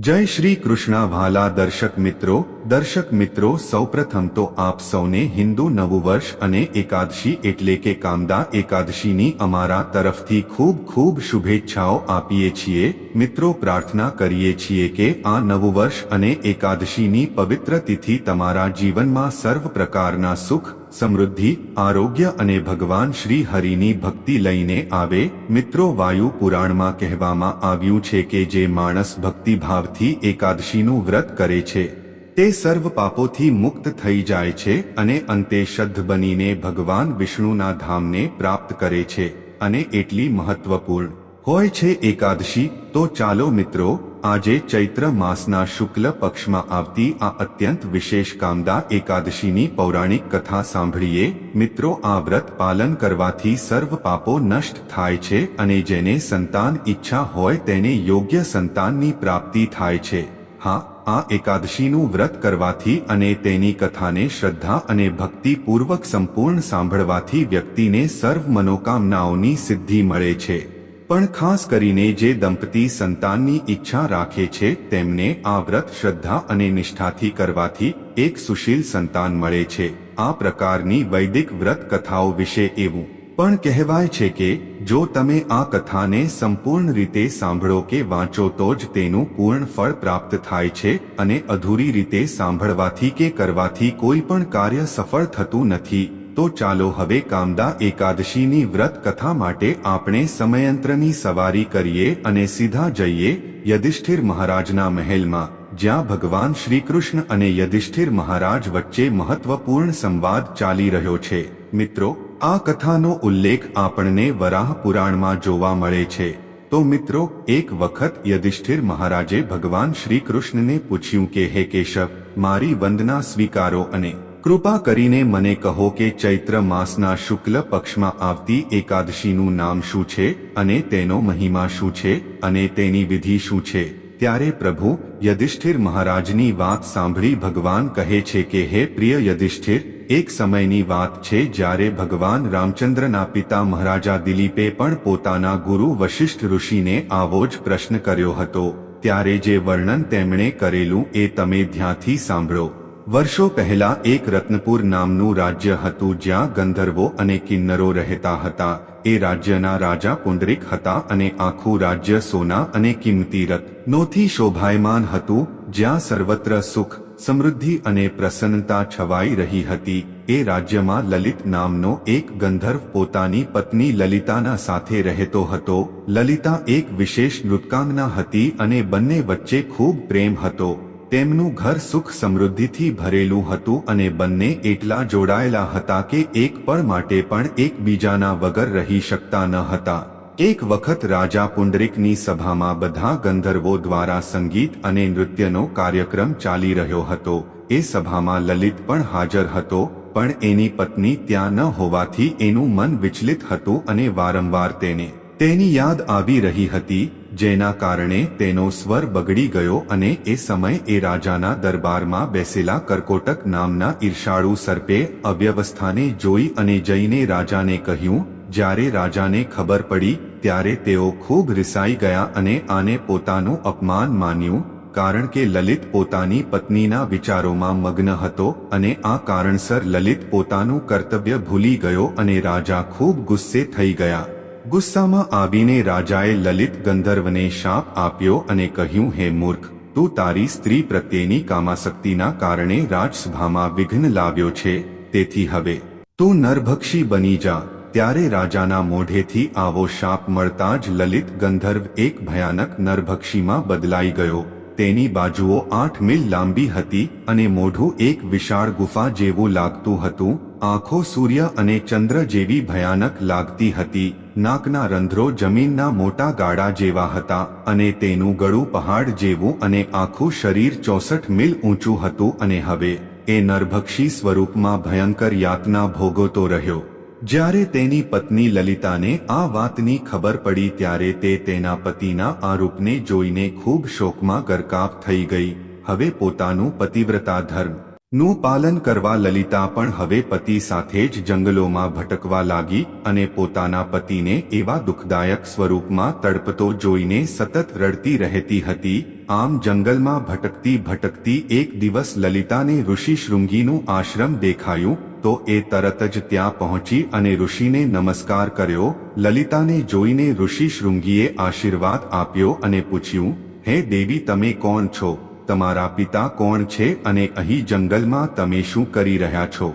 જય શ્રી કૃષ્ણ ભાલા દર્શક મિત્રો. દર્શક મિત્રો, સૌપ્રથમ તો આપ સૌને હિન્દુ નવું વર્ષ અને એકાદશી એટલે કે કામદા એકાદશીની અમારા તરફથી ખૂબ ખૂબ શુભેચ્છાઓ આપીએ છીએ. મિત્રો, પ્રાર્થના કરીએ છીએ કે આ નવું વર્ષ અને એકાદશીની પવિત્ર તિથિ તમારા જીવનમાં સર્વ પ્રકારના સુખ, સમૃદ્ધિ, આરોગ્ય અને ભગવાન શ્રી હરિની ભક્તિ લઈને આવે. મિત્રો, વાયુ પુરાણમાં કહેવામાં આવ્યું છે કે જે માણસ ભક્તિભાવથી એકાદશીનું વ્રત કરે છે. તે સર્વ પાપોથી મુક્ત થઈ જાય છે અને અંતે શદ્ધ બનીને ભગવાન વિષ્ણુના ધામને પ્રાપ્ત કરે છે અને એટલી મહત્વપૂર્ણ હોય છે એકાદશી. તો ચાલો મિત્રો, આજે ચૈત્ર માસના શુક્લ પક્ષમાં આવતી આ અત્યંત વિશેષ કામદા એકાદશીની પૌરાણિક કથા સાંભળીએ. મિત્રો, આ વ્રત પાલન કરવાથી સર્વ પાપો નષ્ટ થાય છે અને જેને સંતાન ઈચ્છા હોય તેને યોગ્ય સંતાનની પ્રાપ્તિ થાય છે. હા આ એકાદશીનું વ્રત કરવાથી અને તેની કથાને શ્રદ્ધા અને ભક્તિપૂર્વક સંપૂર્ણ સાંભળવાથી વ્યક્તિને સર્વ મનોકામનાઓની સિદ્ધિ મળે છે. પણ ખાસ કરીને જે દંપતી સંતાનની ઈચ્છા રાખે છે, તેમને આ વ્રત શ્રદ્ધા અને નિષ્ઠાથી કરવાથી એક સુશીલ સંતાન મળે છે. આ પ્રકારની વૈદિક વ્રત કથાઓ વિશે એવું. પણ કહેવાય છે કે, જો તમે આ કથાને સંપૂર્ણ રીતે સાંભળો કે વાંચો તો જ તેનું પૂર્ણ ફળ પ્રાપ્ત થાય છે અને અધૂરી રીતે સાંભળવાથી કે કરવાથી કોઈ પણ કાર્ય સફળ થતું નથી, તો ચાલો હવે કામદા એકાદશીની વ્રત કથા માટે આપણે સમયંત્રની સવારી કરીએ અને સીધા જઈએ યધિષ્ઠિર મહારાજના મહેલમાં, જ્યાં ભગવાન શ્રીકૃષ્ણ અને યધિષ્ઠિર મહારાજ વચ્ચે મહત્વપૂર્ણ સંવાદ ચાલી રહ્યો છે. મિત્રો આ કથાનો ઉલ્લેખ આપણને વરાહ પુરાણમાં જોવા મળે છે. તો મિત્રો, એક વખત યધિષ્ઠિર મહારાજે ભગવાન શ્રી કૃષ્ણને પૂછ્યું કે, હે કેશવ, મારી વંદના સ્વીકારો અને કૃપા કરીને મને કહો કે ચૈત્ર માસના શુક્લ પક્ષમાં આવતી એકાદશીનું નામ શું છે અને તેનો મહિમા શું છે અને તેની વિધિ શું છે? ત્યારે પ્રભુ યધિષ્ઠિર મહારાજની વાત સાંભળી ભગવાન કહે છે કે, હે પ્રિય યધિષ્ઠિર એક સમયની વાત છે જ્યારે ભગવાન રામચંદ્રના પિતા મહારાજા દિલીપે પણ પોતાના ગુરુ વશિષ્ઠ ઋષિને આવો જ પ્રશ્ન કર્યો હતો. ત્યારે જે વર્ણન તેમણે કરેલું એ તમે ધ્યાનથી સાંભળો. વર્ષો પહેલા એક રત્નપુર નામનું રાજ્ય હતું જ્યાં ગંધર્વો અને કિન્નરો રહેતા હતા. એ રાજ્યના રાજા પુંડરીક હતા અને આખું રાજ્ય સોના અને કિંમતી રત્નોથી શોભાયમાન હતું, જ્યાં સર્વત્ર સુખ સમૃદ્ધિ અને પ્રસન્નતા છવાઈ રહી હતી. એ રાજ્યમાં લલિત નામનો એક ગંધર્વ પોતાની પત્ની લલિતાના સાથે રહેતો હતો. લલિતા એક વિશેષ નૃત્કાંગના હતી અને બંને વચ્ચે ખૂબ પ્રેમ હતો. તેમનું ઘર સુખ સમૃદ્ધિથી ભરેલું હતું અને બંને એટલા જોડાયેલા હતા કે એક પળ માટે પણ એકબીજાના વગર રહી શકતા ન હતા. એક વખત રાજા પુંડરીકની સભામાં બધા ગંધર્વો દ્વારા સંગીત અને નૃત્યનો કાર્યક્રમ ચાલી રહ્યો હતો. એ સભામાં લલિત પણ હાજર હતો, પણ એની પત્ની ત્યાં ન હોવાથી એનું મન વિચલિત હતું અને વારંવાર તેને, તેની યાદ આવી રહી હતી, જેના કારણે તેનો સ્વર બગડી ગયો અને એ સમય એ રાજાના દરબારમાં બેસેલા કરકોટક નામના ઈર્ષાળુ સર્પે અવ્યવસ્થાને જોઈ અને જઈને રાજાને કહ્યું, જ્યારે રાજાને ખબર પડી ત્યારે તેઓ ખૂબ રિસાઈ ગયા અને આને પોતાનું અપમાન માન્યું, કારણ કે લલિત પોતાની પત્નીના વિચારોમાં મગ્ન હતો અને આ કારણસર લલિત પોતાનું કર્તવ્ય ભૂલી ગયો અને રાજા ખૂબ ગુસ્સે થઈ ગયા. ગુસ્સામાં આવીને રાજાએ લલિત ગંધર્વને શાપ આપ્યો અને કહ્યું, હે મૂર્ખ, તું તારી સ્ત્રી પ્રત્યેની કામાશક્તિના કારણે રાજસભામાં વિઘ્ન લાવ્યો છે, તેથી હવે તું નરભક્ષી બની જા. ત્યારે રાજાના મોઢેથી આવો શાપ મળતા જ લલિત ગંધર્વ એક ભયાનક નરભક્ષીમાં બદલાઈ ગયો. તેની બાજુઓ આઠ મીલ લાંબી હતી અને મોઢું એક વિશાળ ગુફા જેવું લાગતું હતું. આંખો સૂર્ય અને ચંદ્ર જેવી ભયાનક લાગતી હતી. નાકના રંધ્રો જમીનના મોટા ગાડા જેવા હતા અને તેનું ગળું પહાડ જેવું અને આખું શરીર ચોસઠ મીલ ઊંચું હતું અને હવે એ નરભક્ષી સ્વરૂપમાં ભયંકર યાતના ભોગવતો રહ્યો. જ્યારે તેની પત્ની લલિતાને આ વાતની ખબર પડી ત્યારે તે તેના પતિના આરોપને જોઈને ખૂબ શોકમાં ગરકાપ થઈ ગઈ. હવે પોતાનું પતિવ્રતા ધર્મનું પાલન કરવા લલિતા પણ હવે પતિ સાથે જ જંગલોમાં ભટકવા લાગી અને પોતાના પતિને એવા દુઃખદાયક સ્વરૂપમાં તડપતો જોઈને સતત રડતી રહેતી હતી. આમ જંગલમાં ભટકતી ભટકતી એક દિવસ લલિતાને ઋષિ શૃંગીનું આશ્રમ દેખાયું તો એ તરત જ ત્યાં પહોંચી અને ઋષિને નમસ્કાર કર્યો. લલિતાને જોઈને ઋષિ શૃંગીએ આશીર્વાદ આપ્યો અને પૂછ્યું, હે દેવી, તમે કોણ છો? તમારા પિતા કોણ છે અને અહીં જંગલમાં તમે શું કરી રહ્યા છો?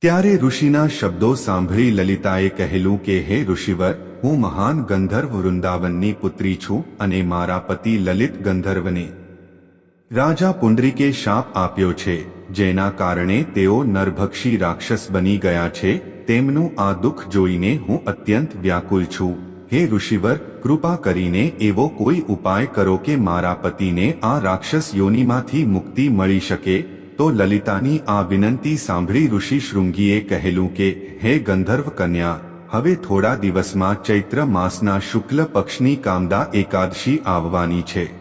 ત્યારે ઋષિના શબ્દો સાંભળી લલિતાએ કહેલું કે, હે ઋષિવર, હું મહાન ગંધર્વ વૃંદાવનની પુત્રી છું અને મારા પતિ લલિત ગંધર્વને રાજા પુંડરીકે શાપ આપ્યો છે, જેના કારણે તેઓ નરભક્ષી રાક્ષસ બની ગયા છે, તેમનું આ દુઃખ જોઈને હું અત્યંત વ્યાકુલ છું. હે ઋષિવર, કૃપા કરીને એવો કોઈ ઉપાય કરો કે મારા પતિને આ રાક્ષસ યોનિમાંથી મુક્તિ મળી શકે. તો લલિતાની આ વિનંતી સાંભળી ઋષિ શૃંગીએ કહેલું કે, હે ગંધર્વ કન્યા, હવે થોડા દિવસમાં ચૈત્ર માસના શુક્લ પક્ષની કામદા એકાદશી આવવાની છે.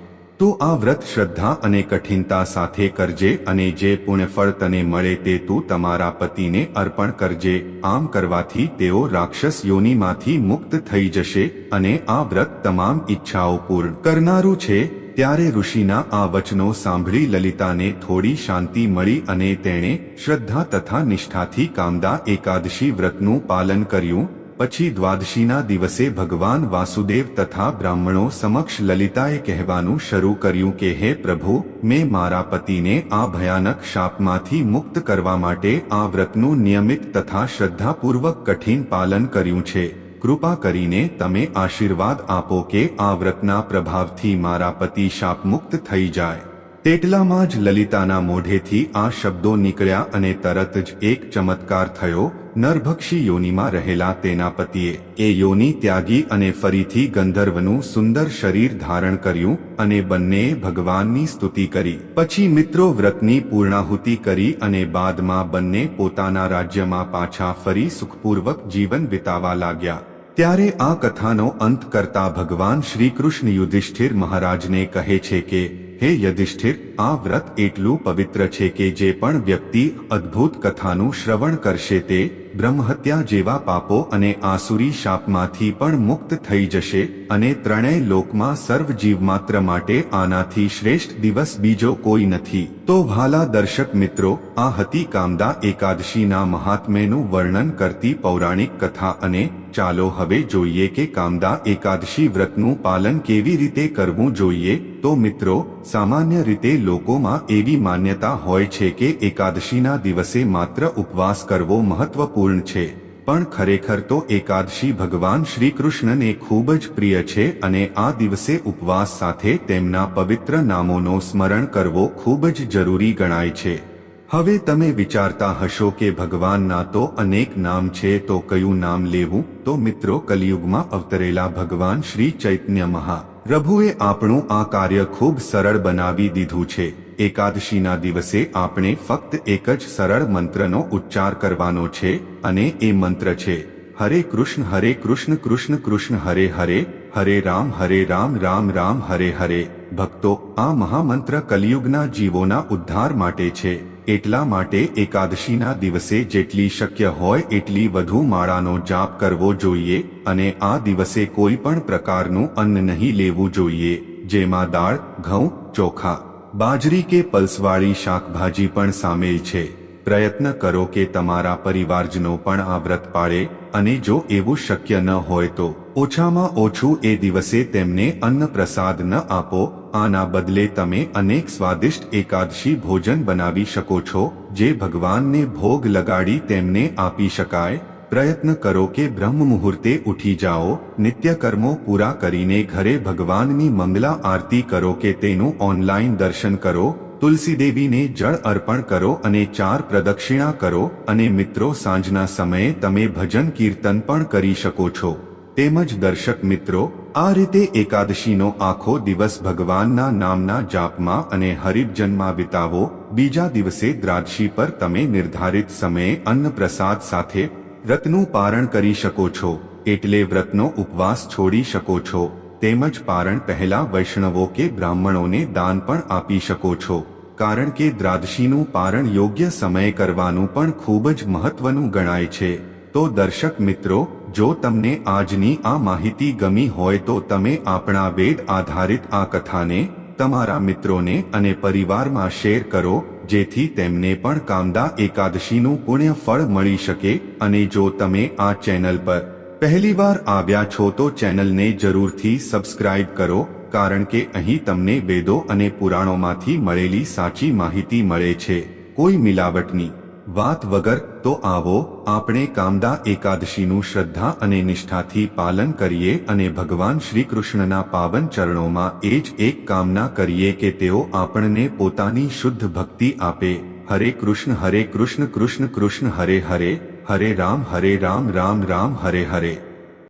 તો આ વ્રત શ્રદ્ધા અને કઠિનતા સાથે કરજે અને જે પુણ્યફળ તને મળે તે તું તમારા પતિને અર્પણ કરજે. આમ કરવાથી તેઓ રાક્ષસ યોનિમાંથી મુક્ત થઈ જશે અને આ વ્રત તમામ ઈચ્છાઓ પૂર્ણ કરનારું છે. ત્યારે ઋષિના આ વચનો સાંભળી લલિતાને થોડી શાંતિ મળી અને તેણે શ્રદ્ધા તથા નિષ્ઠાથી કામદા એકાદશી વ્રતનું પાલન કર્યું. પછી દ્વાદશીના દિવસે ભગવાન વાસુદેવ તથા બ્રાહ્મણો સમક્ષ લલિતાએ કહેવાનું શરૂ કર્યું કે, હે પ્રભુ, મેં મારા પતિને આ ભયાનક શાપમાંથી મુક્ત કરવા માટે આ વ્રતનું નિયમિત તથા શ્રદ્ધાપૂર્વક કઠિન પાલન કર્યું છે. કૃપા કરીને તમે આશીર્વાદ આપો કે આ વ્રતના પ્રભાવથી મારા પતિ શાપમુક્ત થઈ જાય. તેટલામાં જ લલિતાના મોઢેથી આ શબ્દો નીકળ્યા અને તરત જ એક ચમત્કાર થયો. નરભક્ષી યોનિમાં રહેલા તેના પતિએ એ યોની ત્યાગી અને ફરીથી ગંધર્વનું સુંદર શરીર ધારણ કર્યું અને બંનેએ ભગવાનની સ્તુતિ કરી. પછી મિત્રો વ્રતની પૂર્ણાહુતિ કરી અને બાદમાં બંને પોતાના રાજ્યમાં પાછા ફરી સુખપૂર્વક જીવન વિતાવા લાગ્યા. ત્યારે આ કથાનો અંત કરતા ભગવાન શ્રીકૃષ્ણ યુધિષ્ઠિર મહારાજને કહે છે કે હે યુધિષ્ઠિર, આ વ્રત એટલું પવિત્ર છે કે જે પણ વ્યક્તિ અદ્ભુત કથાનું શ્રવણ કરશે તે બ્રહ્મહત્યા જેવા પાપો અને આસુરી શાપમાંથી પણ મુક્ત થઈ જશે અને ત્રણેય લોકમાં સર્વ જીવ માત્ર માટે આનાથી શ્રેષ્ઠ દિવસ બીજો કોઈ નથી. તો ભાલા દર્શક મિત્રો, આ હતી કામદા એકાદશીના મહાત્મ્યનું વર્ણન કરતી પૌરાણિક કથા અને ચાલો હવે જોઈએ કે કામદા એકાદશી વ્રતનું પાલન કેવી રીતે કરવું જોઈએ. તો મિત્રો, સામાન્ય રીતે લોકોમાં એવી માન્યતા હોય છે કે એકાદશીના દિવસે માત્ર ઉપવાસ કરવો મહત્વપૂર્ણ છે. પણ ખરેખર તો એકાદશી ભગવાન શ્રી કૃષ્ણને ખૂબ જ પ્રિય છે અને આ દિવસે ઉપવાસ સાથે તેમના પવિત્ર નામોનો સ્મરણ કરવો ખૂબ જ જરૂરી ગણાય છે. હવે તમે વિચારતા હશો કે ભગવાનના તો અનેક નામ છે, તો કયું નામ લેવું? તો મિત્રો, કલિયુગમાં અવતરેલા ભગવાન શ્રી ચૈતન્ય મહા પ્રભુએ આપણું આ કાર્ય ખૂબ સરળ બનાવી દીધું છે. એકાદશીના દિવસે આપણે ફક્ત એક જ સરળ મંત્રનો ઉચ્ચાર કરવાનો છે અને એ મંત્ર છે, હરે કૃષ્ણ હરે કૃષ્ણ કૃષ્ણ કૃષ્ણ, હરે હરે હરે રામ હરે રામ રામ રામ, હરે હરે. ભક્તો, આ મહામંત્ર કલિયુગના જીવોના ઉદ્ધાર માટે છે. એટલા માટે એકાદશીના દિવસે જેટલી શક્ય હોય એટલી વધુ માળાનો જાપ કરવો જોઈએ અને આ દિવસે કોઈ પણ પ્રકારનું અન્ન નહીં લેવું જોઈએ, જેમાં દાળ, ઘઉં, ચોખા, બાજરી કે પલ્સવાળી શાકભાજી પણ સામેલ છે. પ્રયત્ન કરો કે તમારા પરિવારજનો પણ આ વ્રત પાળે અને જો એવું શક્ય ન હોય તો ઓછામાં ઓછું એ દિવસે તેમને અન્ન પ્રસાદ ન આપો, આના બદલે તમે અનેક સ્વાદિષ્ટ એકાદશી ભોજન બનાવી શકો છો, જે ભગવાનને ભોગ લગાડી તેમને આપી શકાય. પ્રયત્ન કરો કે બ્રહ્મ મુહૂર્તે ઉઠી જાઓ નિત્ય કર્મો પૂરા કરીને ઘરે ભગવાનની મંગલા આરતી કરો કે તેનું ઓનલાઈન દર્શન કરો તુલસી દેવીને જળ અર્પણ કરો અને ચાર પ્રદક્ષિણા કરો, અને મિત્રો સાંજના સમયે તમે ભજન કીર્તન પણ કરી શકો છો. તેમજ દર્શક મિત્રો, આ રીતે એકાદશીનો આખો દિવસ ભગવાનના નામના જાપમાં અને હરિભજનમાં વિતાવો. બીજા દિવસે દ્રાદશી પર તમે નિર્ધારિત સમયે અન્ન પ્રસાદ સાથે વ્રતનું પારણ કરી શકો છો, એટલે વ્રતનો ઉપવાસ છોડી શકો છો. તેમજ પારણ પહેલા વૈષ્ણવો કે બ્રાહ્મણોને દાન પણ આપી શકો છો. કારણ કે દ્રાદશીનું પારણ યોગ્ય સમયે કરવાનું પણ ખૂબ જ મહત્વનું ગણાય છે. તો દર્શક મિત્રો જો તમને આજની આ માહિતી ગમી હોય તો તમે આપણા વેદ આધારિત આ કથાને તમારા મિત્રોને અને પરિવારમાં શેર કરો, જેથી તેમને પણ કામદા એકાદશીનું પુણ્ય ફળ મળી શકે. અને જો તમે આ ચેનલ પર પહેલીવાર આવ્યા છો તો ચેનલને જરૂરથી સબસ્ક્રાઇબ કરો, કારણ કે અહીં તમને વેદો અને પુરાણોમાંથી મળેલી સાચી માહિતી મળે છે. કોઈ મિલાવટની વાત વગર તો આવો, આપણે કામદા એકાદશીનું શ્રદ્ધા અને નિષ્ઠાથી પાલન કરીએ અને ભગવાન શ્રી કૃષ્ણના પાવન ચરણોમાં એ જ એક કામના કરીએ કે તેઓ આપણને પોતાની શુદ્ધ ભક્તિ આપે. હરે કૃષ્ણ હરે કૃષ્ણ કૃષ્ણ કૃષ્ણ, હરે હરે હરે રામ હરે રામ રામ રામ, હરે હરે.